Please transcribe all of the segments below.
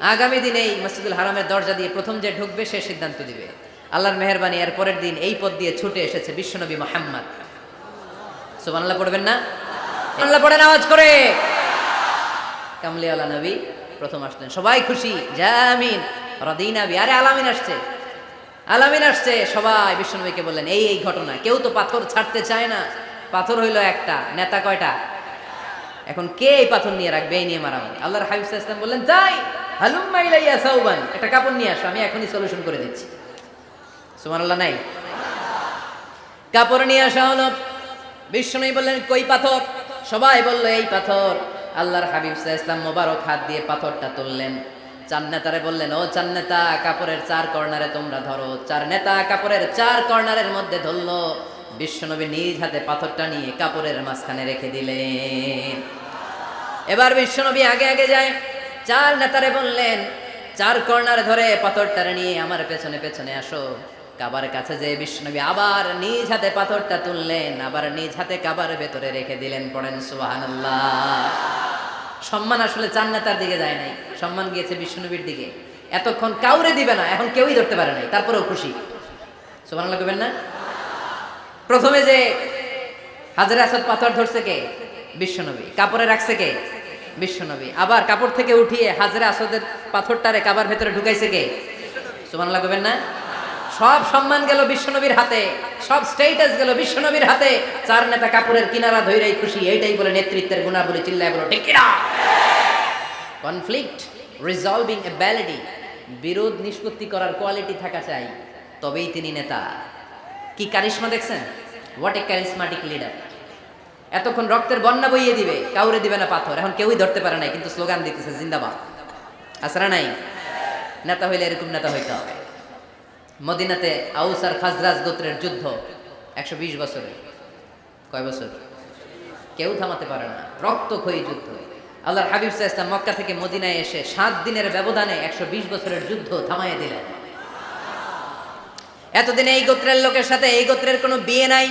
আগামী দিনে এই মসজিদুল হারামের দরজা দিয়ে প্রথম যে ঢুকবে, সে সিদ্ধান্ত দিবে। আল্লাহর মেহরবানি এর পরের দিন এই পথ দিয়ে ছুটে এসেছে বিশ্বনবী মোহাম্মদ। সুবহানাল্লাহ পড়বেন না? আল্লাহ পড়েন, আওয়াজ করে। কামলিওয়ালা নবী প্রথম আসলেন। সবাই খুশি? জামিন রদিনাবি আরে আলামিন আসছে। আলামিন আসছে। সবাই বিশ্বনবীকে বললেন, এই এই ঘটনা। কেউ তো পাথর ছাড়তে চায় না। পাথর হইল একটা। নেতা কয়টা? এখন কে এই পাথর নিয়ে রাখবে? এই নিয়ে মারামারি। আল্লাহর হাবিব আলাইহি বললেন, যাই। হালুম্মা ইলাইয়া সাউবান একটা কাপড় নিয়ে আসো, আমি এখনই সলিউশন করে দিচ্ছি। সুবহানাল্লাহ, নাই। কাপড় নিয়ে আসা হলো বিষ্ণুই বললেন, কই পাথর? সবাই বলল, এই পাথর। আল্লাহর হাবিব আলাইহি ইসলাম মোবারক হাত দিয়ে পাথরটা তুললেন। চার নেতারে বললেন, ও চার নেতা, কাপড়ের চার কর্নারে তোমরা ধরো। চার নেতা কাপড়ের চার কর্নারের মধ্যে ধরলো। বিশ্বনবী নিজ হাতে পাথরটা নিয়ে কাপড়ের মাঝখানে রেখে দিলেন। এবার বিশ্বনবী আগে আগে যায়। চার নেতারে বললেন, চার কর্নার ধরে পাথরটারে নিয়ে আমার পেছনে পেছনে আসো। কাবার কাছে যে বিষ্ণুনবী আবার নিজ হাতে পাথরটা তুললেন, আবার নিজ হাতে কাবার ভেতরে রেখে দিলেন, পড়েন সুবহানাল্লাহ। সম্মান আসলে চার নেতার দিকে যায় নাই, সম্মান গিয়েছে বিষ্ণুনবীর দিকে। এতক্ষণ কাউরে দিবে না, এখন কেউই ধরতে পারে নাই, তারপরেও খুশি। সুবহানাল্লাহ কবেন না? প্রথমে যে হাজারে আসাদ পাথর ধরছে কে? বিশ্বনবী কাপড়ে রাখছে কে? বিশ্বনবী। আবার কাপড় থেকে উঠিয়ে হাজারে আসাদের পাথরটারে কাবার ভেতরে ঢুকাইছে কে? সুবহানাল্লাহ কবেন না? সব সম্মান গেল বিশ্বনবীর হাতে, সব স্টেটাস গেল বিশ্বনবীর হাতে। চার নেতা কাপড়ের কিনারা ধৈরাই খুশি, এইটাই বলে নেতৃত্বের গুণা বলে চিল্লায় বলো, ঠিক কিনা? কনফ্লিক্ট রিজলভিং অ্যাবিলিটি বিরোধ নিষ্পত্তি করার কোয়ালিটি থাকা চাই, তবেই তিনি নেতা। কি কারিশমা দেখছেন? হোয়াট এ ক্যারিসমাটিক লিডার এতক্ষণ রক্তের বন্যা বইয়ে দিবে, কাউরে দিবে না পাথর। এখন কেউই ধরতে পারে নাই, কিন্তু স্লোগান দিতেছে, জিন্দাবাদ। আসরা নাই? নেতা হইলে এরকম নেতা হইতে হবে। মদিনাতে আউস আর খাজরাজ গোত্রের যুদ্ধ, একশো বিশ বছরে কয় বছর? কেউ থামাতে পারে না। রক্ত রক্তক্ষয়ী যুদ্ধ। আল্লাহর হাবিব সাহা ইসলাম মক্কা থেকে মদিনায় এসে সাত দিনের ব্যবধানে একশো বিশ বছরের যুদ্ধ থামাইয়ে দিলেন। এতদিন এই গোত্রের লোকের সাথে এই গোত্রের কোনো বিয়ে নাই।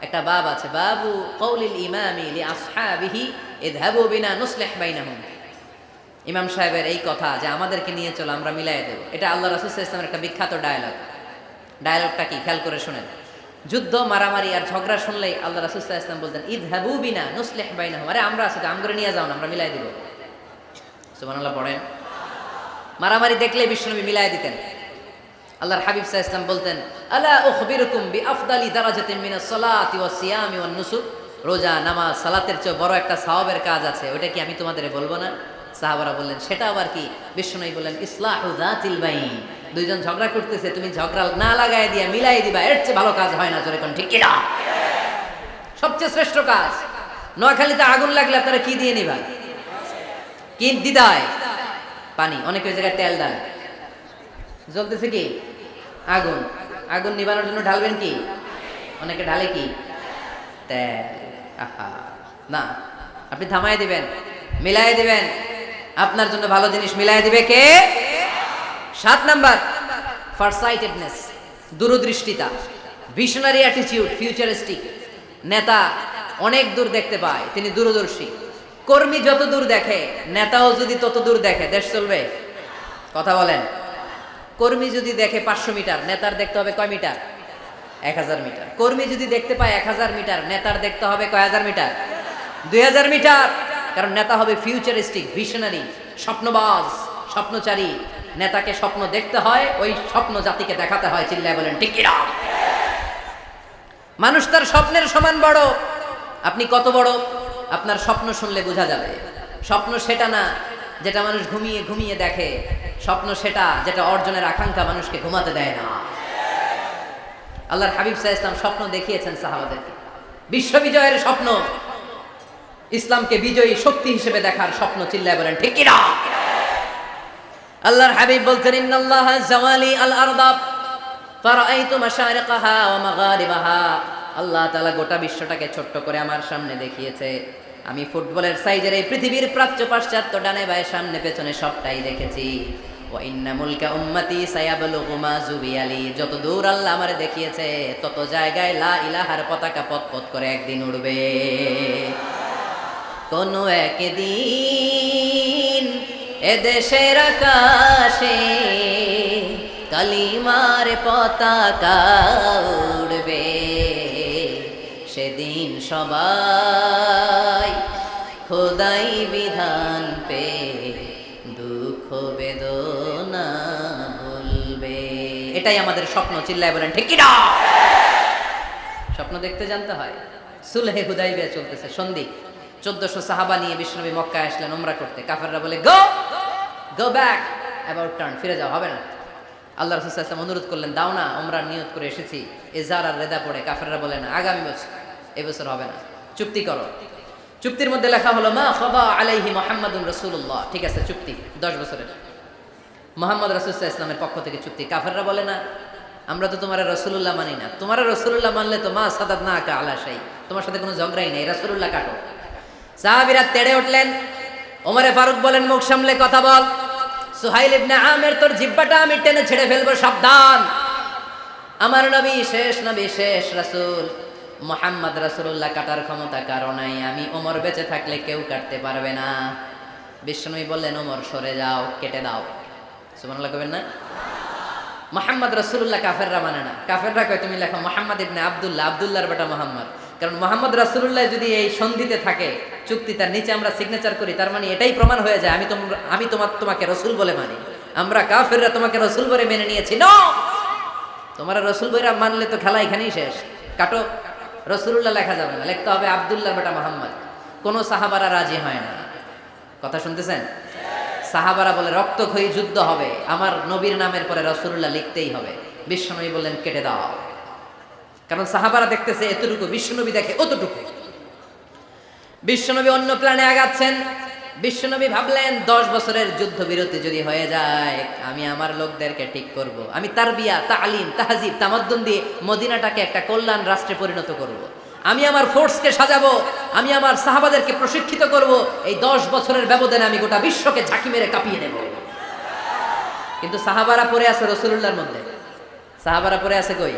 একটা বাব আছে, বাবু কৌলিল ইমামি লি আসহাবিহি ইযহাবু বিনা নুসলিহ বাইনাহুম। ইমাম সাহেবের এই কথা যে আমাদেরকে নিয়ে চলো, আমরা মিলাই দেবো। এটা আল্লাহ রাসূল ওয়াসাল্লামের একটা বিখ্যাত ডায়লগ। ডায়লগটা কি? খেয়াল করে শুনেন। যুদ্ধ, মারামারি আর ঝগড়া শুনলেই আল্লাহ রাসূল সাল্লাল্লাহু আলাইহি ওয়াসাল্লাম বলতেন, ইযহাবু বিনা নুসলিহ বাইনাহুম। আরে আমরা আছি তো আমগরে নিয়ে যাও না, আমরা মিলাই দিব। সুবহানাল্লাহ, পড়েন। মারামারি দেখলে বিশ্বনবী মিলাই দিতেন। আল্লাহর হাবিব সাহা ইসলাম বলতেন, আলা উখবিরুকুম বি আফদালি দারাজাতিন মিনা সালাতি ওয়াস সিয়ামি ওয়ান নুসুক। রোজা, নামাজ, সালাতের চেয়ে বড় একটা সাহাবের কাজ আছে ওটা কি আমি তোমাদের বলব না? সাহাবারা বললেন, সেটা আবার কি? বিশ্বনবী বললেন, ইসলাহু যাতিল বাইন। দুইজন ঝগড়া করতেছে, তুমি ঝগড়া না লাগায় দিয়া মিলাই দিবা, এর চেয়ে ভালো কাজ হয় না জোরে কোন, ঠিক কিনা সবচেয়ে শ্রেষ্ঠ কাজ, নোয়াখালীতে আগুন লাগলে আপনারা কি দিয়ে নিবা? কি দিদায়? পানি, অনেক ওই জায়গায় তেল দেয়। জ্বলতেছে কি? আগুন। আগুন নিবানোর জন্য ঢালবেন কি? অনেকে ঢালে কি? না, আপনি থামায় দিবেন মিলাই দিবেন। আপনার জন্য ভালো জিনিস মিলাই দিবে কে? সাত নাম্বার ফারসাইটেডনেস দূরদৃষ্টিতা ভিশনারি অ্যাটিটিউড ফিউচারিস্টিক নেতা অনেক দূর দেখতে পায়, তিনি দূরদর্শী। কর্মী যত দূর দেখে, নেতাও যদি তত দূর দেখে, দেশ চলবে। কথা বলেন। কর্মী যদি দেখে পাঁচশো মিটার, নেতার দেখতে হবে কয় মিটার? এক হাজার মিটার। কর্মী যদি দেখতে পায় এক হাজার মিটার, নেতার দেখতে হবে কয় হাজার মিটার? দুই হাজার মিটার। কারণ নেতা হবে ফিউচারিস্টিক ভিশনারি স্বপ্নবাজ, স্বপ্নচারী। নেতাকে স্বপ্ন দেখতে হয়, ওই স্বপ্ন জাতিকে দেখাতে হয়, চিল্লায় বলেন, ঠিক মানুষ তার স্বপ্নের সমান বড়। আপনি কত বড়? আপনার স্বপ্ন শুনলে বোঝা যাবে। স্বপ্ন সেটা না যেটা মানুষ ঘুমিয়ে ঘুমিয়ে দেখে, স্বপ্ন সেটা যেটা অর্জনের আকাঙ্ক্ষা মানুষকে ঘুমাতে দেয় না। আল্লাহর হাবিব সাহা ইসলাম স্বপ্ন দেখিয়েছেন সাহাবাদেরকে। বিশ্ব বিজয়ের স্বপ্ন, ইসলামকে বিজয়ী শক্তি হিসেবে দেখার স্বপ্ন চিল্লায় বলেন, ঠিক কিনা? আল্লাহর হাবিব বলতেন ইন্নাল্লাহ জাওয়ালি আল আরদাব ফারাআইতু মাশারিকাহা ওয়া মাগারিবাহা। আল্লাহ তাআলা গোটা বিশ্বটাকে ছোট্ট করে আমার সামনে দেখিয়েছে। আমি ফুটবলের সাইজের এই পৃথিবীর প্রাচ্য পাশ্চাত্য ডানে বায়ে সামনে পেছনে সবটাই দেখেছি। যত দূর আল্লাহ আমারে দেখিয়েছে, তত জায়গায় লা ইলাহার পতাকা পথ পথ করে একদিন উড়বে। কোনো একদিন এদেশের আকাশে কালিমার পতাকা উড়বে। সবাই। খোদাই বিধান পে দুঃখ বেদনা ভুলবে। এটাই আমাদের স্বপ্ন, চিল্লায় বলেন, ঠিক কিনা? স্বপ্ন দেখতে জানতে হয়। সুলহে হুদাইবিয়া চলতেছে, সন্ধি। চোদ্দশো সাহাবা নিয়ে বিষ্ণবী মক্কায় আসলেন ওমরা করতে। কাফেররা বলে, go go back, about turn, ফিরে যাও, হবে না। আল্লাহ রসুল অনুরোধ করলেন, দাও না উমরার নিয়ত করে এসেছি। এজার আর রেদা পড়ে, কাফেররা বলে, না, আগামী বছর। এবছর হবে না। চুক্তি করো। চুক্তির মধ্যে লেখা হলো, মা খবা আলাইহি মোহাম্মদুন রসুল্লাহ ঠিক আছে, চুক্তি, দশ বছরের। মোহাম্মদ রাসুল্লাহ ইসলামের পক্ষ থেকে চুক্তি। কাফেররা বলে না, আমরা তো তোমার রসুল্লাহ মানি না। তোমার রসুল্লাহ মানলে তো মা সাদাত না আঁকা আলাশাই তোমার সাথে কোনো ঝগড়াই নেই রসুল্লাহ কাটো। সাহাবিরা তেড়ে উঠলেন। ওমরে ফারুক বলেন, মুখ সামলে কথা বল। সুহাইল ইবনে আমের, তোর জিব্বাটা আমি টেনে ছেড়ে ফেলব, সাবধান। আমার নবী শেষ নবী শেষ রাসূল। মোহাম্মদ রাসূলুল্লাহ কাটার ক্ষমতা কারণাই আমি ওমর বেঁচে থাকলে কেউ কাটতে পারবে না। বিশ্বনবী বললেন, ওমর, সরে যাও, কেটে দাও। সুবহানাল্লাহ কবেন না? মোহাম্মদ রসুল্লাহ কাফেররা মানে না। কাফেররা কয়, তুমি লেখো মোহাম্মদ ইবনে আবদুল্লাহ, আবদুল্লাহর বেটা মোহাম্মদ। কারণ মোহাম্মদ রাসুল্লাহ যদি এই সন্ধিতে থাকে চুক্তি তার নিচে আমরা সিগনেচার করি, তার মানে এটাই প্রমাণ হয়ে যায়, আমি তোমরা, আমি তোমার, তোমাকে রসুল বলে মানি। আমরা কাফেররা তোমাকে রসুল বলে মেনে নিয়েছি। ন! তোমার রসুল বইরা মানলে তো খেলা এখানেই শেষ। কাটো। রসুল্লাহ লেখা যাবে না, লিখতে হবে আবদুল্লাহ বেটা মোহাম্মদ। কোনো সাহাবারা রাজি হয় না। কথা শুনতেছেন? সাহাবারা বলে, রক্তক্ষয়ী যুদ্ধ হবে, আমার নবীর নামের পরে রসুল্লাহ লিখতেই হবে। বিশ্বনবী বললেন, কেটে দাও। কারণ সাহাবারা দেখতেছে, এতটুকু, বিশ্বনবী দেখে অতটুকু। বিশ্বনবী অন্য প্ল্যানে আগাচ্ছেন বিশ্বনবী ভাবলেন, দশ বছরের যুদ্ধ বিরতি যদি হয়ে যায়, আমি আমার লোকদেরকে ঠিক করব। আমি তার বিয়া তালিম, তাহাজিব, তামাদ্দুন দিয়ে মদিনাটাকে একটা কল্যাণ রাষ্ট্রে পরিণত করব। আমি আমার ফোর্সকে সাজাবো, আমি আমার সাহাবাদেরকে প্রশিক্ষিত করব। এই দশ বছরের ব্যবধানে আমি গোটা বিশ্বকে ঝাঁকি মেরে কাঁপিয়ে দেব। কিন্তু সাহাবারা পরে আছে রসুল্লাহর মধ্যে। সাহাবারা পরে আছে কই?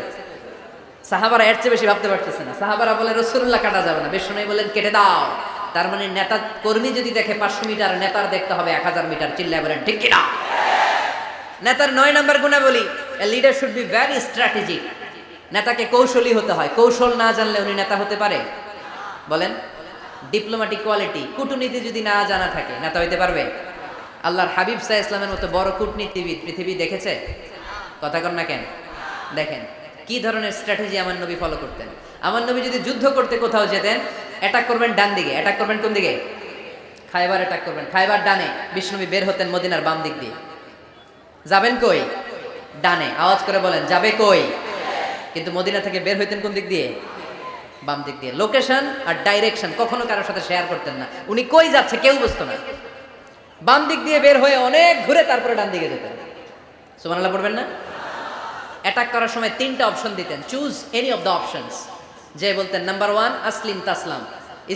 সাহাবারা এর চেয়ে বেশি ভাবতে পারতেছে না। সাহাবারা বলে রসুল্লাহ কাটা যাবে না। বিষ্ণু বলেন কেটে দাও। তার মানে নেতা কর্মী যদি দেখে পাঁচশো মিটার, নেতার দেখতে হবে এক হাজার মিটার, চিল্লায় বলেন, ঠিক কিনা? নেতার নয় নম্বর গুণা বলি leader should be very strategic নেতাকে কৌশলী হতে হয়। কৌশল না জানলে উনি নেতা হতে পারে? বলেন ডিপ্লোম্যাটিক কোয়ালিটি কূটনীতি যদি না জানা থাকে, নেতা হইতে পারবে? আল্লাহর হাবিব সাহা ইসলামের মতো বড় কূটনীতিবিদ পৃথিবী দেখেছে? কথা কর না কেন? দেখেন কি ধরনের স্ট্র্যাটেজি আমার নবী ফলো করতেন? আমার নবী যদি যুদ্ধ করতে কোথাও যেতেন অ্যাটাক করবেন ডান দিকে। অ্যাটাক করবেন কোন দিকে? খাইবার অ্যাটাক করবেন। খাইবার ডানে বিষ্ণবী বের হতেন মদিনার বাম দিক দিয়ে। যাবেন কই? ডানে। আওয়াজ করে বলেন, যাবে কই? কিন্তু মদিনা থেকে বের হইতেন কোন দিক দিয়ে? বাম দিক দিয়ে। লোকেশন আর ডাইরেকশন কখনো কারোর সাথে শেয়ার করতেন না। উনি কই যাচ্ছে কেউ বুঝতো না। বাম দিক দিয়ে বের হয়ে অনেক ঘুরে তারপরে ডান দিকে যেতেন। সুবহানাল্লাহ পড়বেন না? অ্যাটাক করার সময় তিনটা অপশন দিতেন। Choose any of the options যে বলতেন নাম্বার ওয়ান আসলিম তাসলাম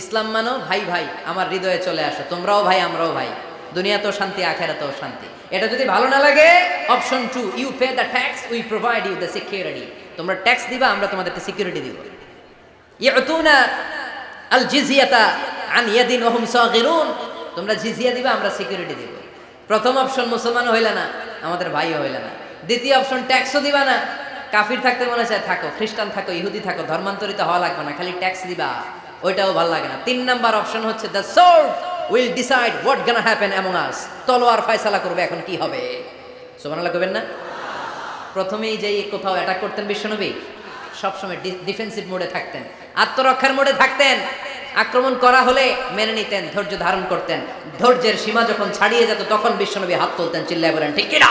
ইসলাম মানো, ভাই ভাই, আমার হৃদয়ে চলে আসো। তোমরাও ভাই, আমরাও ভাই। দুনিয়াতেও শান্তি, আখেরাতেও শান্তি। এটা যদি ভালো না লাগে option to you pay the tax we provide you the security তোমরা ট্যাক্স দিবা, আমরা তোমাদেরকে সিকিউরিটি দিব। ইয়াতুনা আল জিজিয়াতা আন ইয়াদিন ওহুম সাগিরুন। তোমরা জিজিয়া দিবা, আমরা সিকিউরিটি দিব। প্রথম অপশন মুসলমান হইলে না, আমাদের ভাইও হইলে না। দ্বিতীয় অপশন ট্যাক্সও দিবা না। কাফির থাকতে মনে চায়, থাকো। খ্রিস্টান থাকো, ইহুদি থাকো, ধর্মান্তরিত হওয়া লাগবে না, খালি ট্যাক্স দিবা। ওইটাও ভালো লাগে না। তিন নাম্বার অপশন হচ্ছে the sword will decide what gonna happen among us তলোয়ার ফয়সালা করবে, এখন কি হবে? সুবহানাল্লাহ করবেন না? প্রথমেই যেই কোথাও অ্যাটাক করতেন বিশ্বনবী, সবসময় ডিফেন্সিভ মোডে থাকতেন। আত্মরক্ষার মোডে থাকতেন। আক্রমণ করা হলে মেনে নিতেন, ধৈর্য ধারণ করতেন। ধৈর্যের সীমা যখন ছাড়িয়ে যেত, তখন বিশ্বনবী হাত তুলতেন, চিল্লায় বলেন, ঠিক কিনা?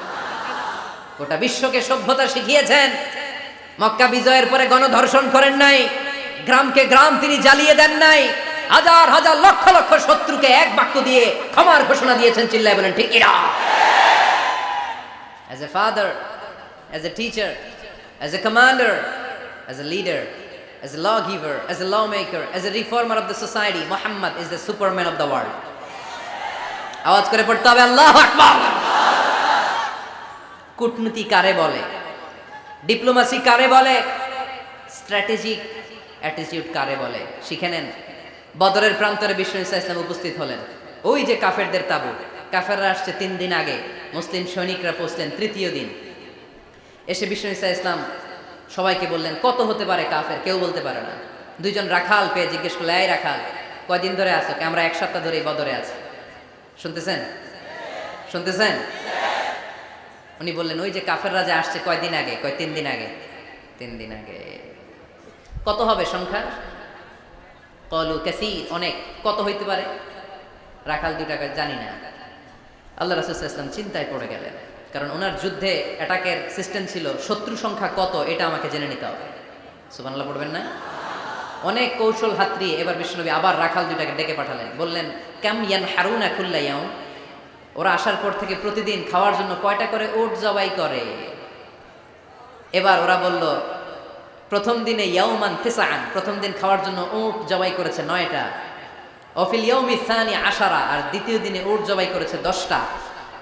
গোটা বিশ্বকে সভ্যতা শিখিয়েছেন। মক্কা বিজয়ের পরে গণধর্ষণ করেন নাই। গ্রামকে গ্রাম তিনি জ্বালিয়ে দেন নাই। হাজার হাজার লক্ষ লক্ষ শত্রুকে এক বাক্য দিয়ে ক্ষমার ঘোষণা দিয়েছেন চিল্লায় বলেন ঠিক এরা। As a father, as a teacher, as a commander, as a leader, as a lawgiver, as a lawmaker, as a reformer of the society, Muhammad is the superman of the world. আওয়াজ করে পড়তে হবে আল্লাহ আকবার! কূটনীতি কারে বলে? Diplomacy কারে বলে? Strategic attitude কারে বলে? শিখে নেন। বদরের প্রান্তরে বিশ্ব ইসা ইসলাম উপস্থিত হলেন। ওই যে কাফেরদের তাবু। কাফেররা আসছে তিন দিন আগে। মুসলিম সৈনিকরা পৌঁছলেন তৃতীয় দিন। এসে বিশ্ব ইসা ইসলাম সবাইকে বললেন, কত হতে পারে কাফের? কেউ বলতে পারে না। দুইজন রাখাল পেয়ে জিজ্ঞেস করলে এই রাখাল, কয়দিন ধরে কে আমরা এক সপ্তাহ ধরে বদরে আছি। শুনতেছেন? শুনতেছেন? উনি বললেন, ওই যে কাফের রাজা আসছে কয়দিন আগে? কয়, তিন দিন আগে। তিন দিন আগে। কত হবে সংখ্যা? কলু ক্যাসি অনেক। কত হইতে পারে? রাখাল দুই টাকা, জানি না। আল্লাহ রাসুল ইসলাম চিন্তায় পড়ে গেলেন, কারণ ওনার যুদ্ধে অ্যাটাকের সিস্টেম ছিল, শত্রু সংখ্যা কত, এটা আমাকে জেনে নিতে হবে। সুবানাল্লাহ পড়বেন না? অনেক কৌশল হাতড়ি এবার বিষ্ণুনবী আবার রাখাল দুইটাকে ডেকে পাঠালেন, বললেন ক্যাম ইয়ান হারুনা খুল্লা ইয়াউন ওরা আসার পর থেকে প্রতিদিন খাওয়ার জন্য কয়টা করে ওট জবাই করে। এবার ওরা বলল, প্রথম দিনে ইয়াউমান তেসান, প্রথম দিন খাওয়ার জন্য উট জবাই করেছে নয়টা। অফিল ইয়ৌমি সানি আশারা, আর দ্বিতীয় দিনে উট জবাই করেছে দশটা।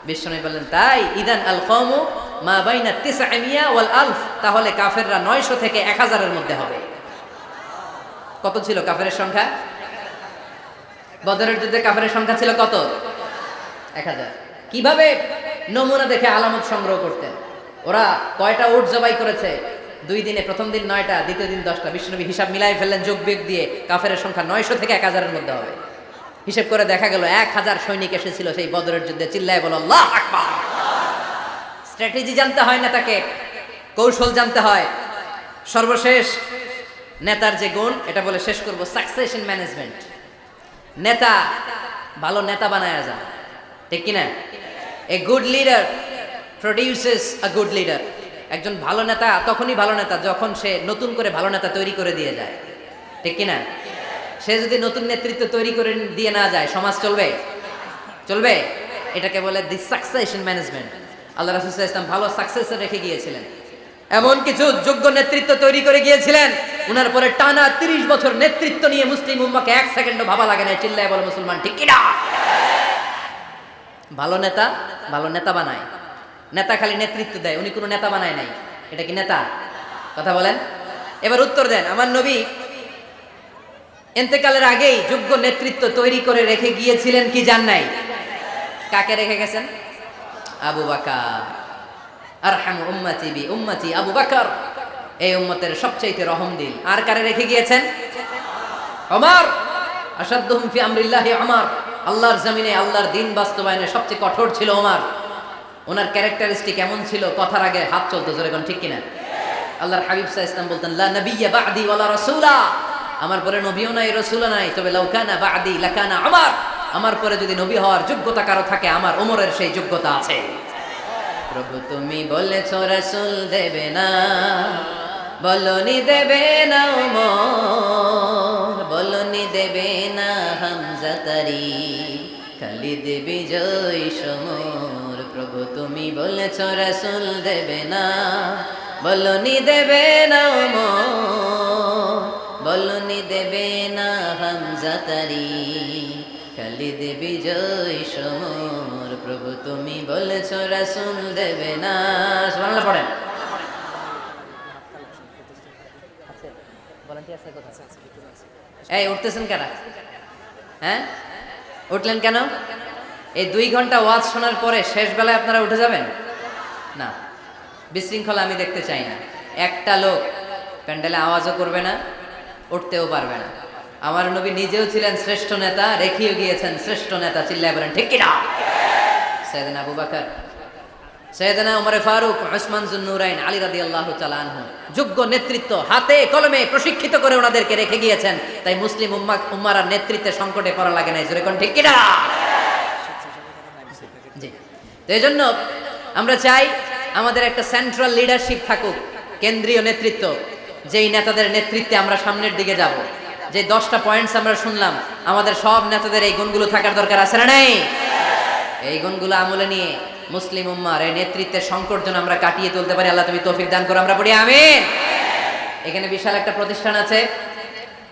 বিশ্বনবী বললেন, তাই? ইদান আল কমু মা বাইনা তিসআমিয়া ওয়াল আলফ, তাহলে কাফেররা নয়শো থেকে এক হাজারের মধ্যে হবে। কত ছিল কাফেরের সংখ্যা? বদরের যুদ্ধে কাফেরের সংখ্যা ছিল কত? কীভাবে নমুনা দেখে আলামত সংগ্রহ করতেন? ওরা কয়টা উট জবাই করেছে? দুই দিনে প্রথম দিন নয়টা, দ্বিতীয় দিন দশটা। বিষ্ণুনবী হিসাব মিলাই ফেললেন যোগ বিয়োগ দিয়ে কাফের সংখ্যা নয়শো থেকে এক হাজারের মধ্যে হবে। হিসেব করে দেখা গেল, এক হাজার সৈনিক এসেছিল সেই বদরের যুদ্ধে। চিল্লায় বলো স্ট্র্যাটেজি জানতে হয় না তাকে, কৌশল জানতে হয়। সর্বশেষ নেতার যে গুণ, এটা বলে শেষ করব সাকসেশন ম্যানেজমেন্ট নেতা, ভালো নেতা বানায় যায়। ঠিক কিনা a good leader produces a good leader একজন ভালো নেতা, তখনই ভালো নেতা, যখন সে নতুন করে ভালো নেতা তৈরি করে দিয়ে যায়। ঠিক কিনা সে যদি নতুন নেতৃত্ব তৈরি করে দিয়ে না যায়, সমাজ চলবে? চলবে? এটাকে বলে দি সাকসেশন ম্যানেজমেন্ট আল্লাহ রাসুল ইসলাম ভালো সাকসেস রেখে গিয়েছিলেন। এমন কিছু যোগ্য নেতৃত্ব তৈরি করে গিয়েছিলেন, উনার পরে টানা তিরিশ বছর নেতৃত্ব নিয়ে মুসলিম উম্মাকে এক সেকেন্ডও ভাবা লাগে না চিল্লায় বলে মুসলমান, ঠিক কিনা ভালো নেতা ভালো নেতা বানায়। নেতা খালি নেতৃত্ব দেয়, উনি কোনো নেতা বানায় নাই। এটা কি নেতা? কথা বলেন। এবার উত্তর দেন, আমার নবী এতেকালের আগেই যোগ্য নেতৃত্ব তৈরি করে রেখে গিয়েছিলেন কি জান নাই? কাকে রেখে গেছেন? আবু বাকার। আরহাম উম্মাতি বি উম্মাতি আবু বাকর। এই উম্মতের সবচাইতে রহম দিল আর কারে রেখে গিয়েছেন? আমার আসাদুহুম ফি আমরিল্লাহি আমার আল্লাহর জমিনে আল্লাহর দিন বাস্তবায়নে সবচেয়ে কঠোর ছিল ওমর। ওনার ক্যারেক্টারিস্টিক এমন ছিল, কথার আগে হাত চলতো, জোরে কোন ঠিক কিনা? আল্লাহর হাবিব সাহ ইসলাম বলতেন, লা নবিয়্যা বা'দি ওয়ালা রাসূলা। আমার পরে নবীও নাই, রসুলও নাই। তবে লাউকানা বা'দি লাকানা আমার আমার পরে যদি নবী হওয়ার যোগ্যতা কারও থাকে, আমার ওমরের সেই যোগ্যতা আছে। প্রভু তুমি বলেছ রসুল দেবে না। বলনি দেবে না ওমর, বলনি দেবে না হামজা তারি। খালিদ জয় সমর, প্রভু তুমি বলেছ রসুল দেবে না। বলনি দেবে না বলনি দেবে না হামজা তারি। খালিদ জয় সমর, প্রভু তুমি বলেছ রসুল দেবে না। পড়েন। এই, উঠতেছেন কেন? হ্যাঁ? উঠলেন কেন? এই দুই ঘণ্টা ওয়াজ শোনার পরে শেষ বেলায় আপনারা উঠে যাবেন? না। বিশৃঙ্খলা আমি দেখতে চাই না। একটা লোক প্যান্ডেলে আওয়াজও করবে না, উঠতেও পারবে না। আমার নবী নিজেও ছিলেন শ্রেষ্ঠ নেতা, রেখেও গিয়েছেন শ্রেষ্ঠ নেতা, চিল্লায় বলেন, ঠিক কিনা? সৈয়দিন আবু বাকর। সৈয়দনা উমরে ফারুক ওসমান জুন্নুরাইন, আলী রাদি আল্লাহ আনহু যোগ্য নেতৃত্ব হাতে কলমে প্রশিক্ষিত করে ওনাদেরকে রেখে গিয়েছেন। তাই মুসলিম উম্মা উম্মারার নেতৃত্বে সংকটে পড়া লাগে নাই। জোরে কোন ঠিক কিনা? জি। এই জন্য আমরা চাই আমাদের একটা সেন্ট্রাল লিডারশিপ থাকুক, কেন্দ্রীয় নেতৃত্ব, যেই নেতাদের নেতৃত্বে আমরা সামনের দিকে যাব। যে দশটা পয়েন্টস আমরা শুনলাম, আমাদের সব নেতাদের এই গুণগুলো থাকার দরকার আছে না নাই? এই গুণগুলো আমলে নিয়ে মুসলিম উম্মার এই নেতৃত্বের সংকট যেন আমরা কাটিয়ে তুলতে পারি আল্লাহ তুমি তৌফিক দান করো আমরা পড়ি আমিন। এখানে বিশাল একটা প্রতিষ্ঠান আছে।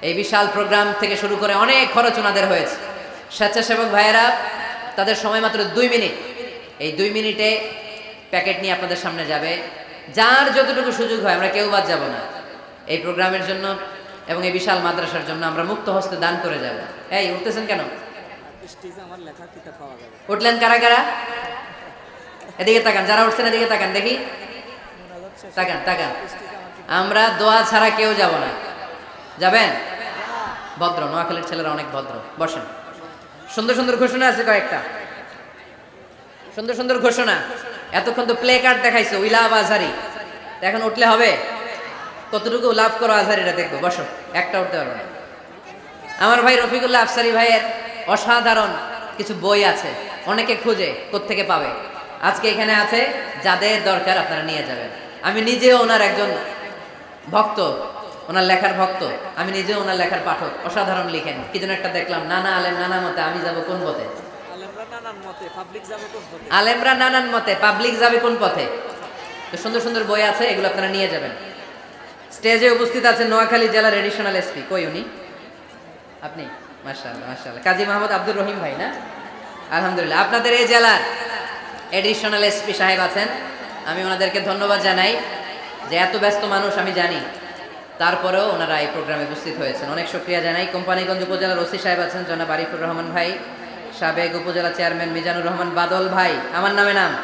এই বিশাল প্রোগ্রাম থেকে শুরু করে অনেক খরচ ওনাদের হয়েছে। স্বেচ্ছাসেবক ভাইয়েরা তাদের সময় মাত্র দুই মিনিট। এই দুই মিনিটে প্যাকেট নিয়ে আপনাদের সামনে যাবে। যার যতটুকু সুযোগ হয় আমরা কেউ বাদ যাব না। এই প্রোগ্রামের জন্য এবং এই বিশাল মাদ্রাসার জন্য আমরা মুক্ত হস্তে দান করে যাব। এই উঠতেছেন কেন? উঠলেন কারা কারা? এদিকে তাকান, যারা উঠছেন এদিকে তাকান, দেখি। তাকান তাকান। আমার দোয়া ছাড়া কেউ যাব না। যাবেন? ভদ্র, নোয়াখালীর ছেলেরা অনেক ভদ্র। বসেন। সুন্দর সুন্দর ঘোষণা আছে কয়েকটা। সুন্দর সুন্দর ঘোষণা। এতক্ষণ তো প্লে কার্ড দেখাইছো উই লাভ আজহারি এখন উঠলে হবে? কতটুকু লাভ করো আজহারিটা দেখব। বসো, একটা উঠতে পারবে আমার ভাই রফিকুল্লাহ আফসারি ভাইয়ের অসাধারণ কিছু বই আছে। অনেকে খুঁজে, কোত্থেকে পাবে? আজকে এখানে আছে যাদের দরকার আপনারা নিয়ে যাবেন। আমি নিজেও ওনার একজন ভক্ত ওনার লেখার ভক্ত। আমি নিজেও ওনার লেখার পাঠক অসাধারণ লিখেন। কি যেন একটা দেখলাম নানা আলেম নানা মতে আমি যাব কোন পথে? আলেমরা নানান মতে পাবলিক যাবে কোন পথে? তো সুন্দর সুন্দর বই আছে এগুলো আপনারা নিয়ে যাবেন। স্টেজে উপস্থিত আছে নোয়াখালী জেলার এডিশনাল এসপি কই উনি? আপনি? মাশাআল্লাহ মাশাআল্লাহ। কাজী মোহাম্মদ আব্দুর রহিম ভাই না? আলহামদুলিল্লাহ। আপনাদের এই জেলার এডিশনাল এসপি সাহেব আছেন। আমি ওনাদেরকে ধন্যবাদ জানাই যে এত ব্যস্ত মানুষ, আমি জানি। তারপরেও ওনারা এই প্রোগ্রামে উপস্থিত হয়েছেন। অনেক সক্রিয়া জানাই। কোম্পানিগঞ্জ উপজেলার ওসি সাহেব আছেন, জনাব আরিফুর রহমান ভাই। সাবেক উপজেলা চেয়ারম্যান মিজানুর রহমান বাদল ভাই। আমার নামে নাম।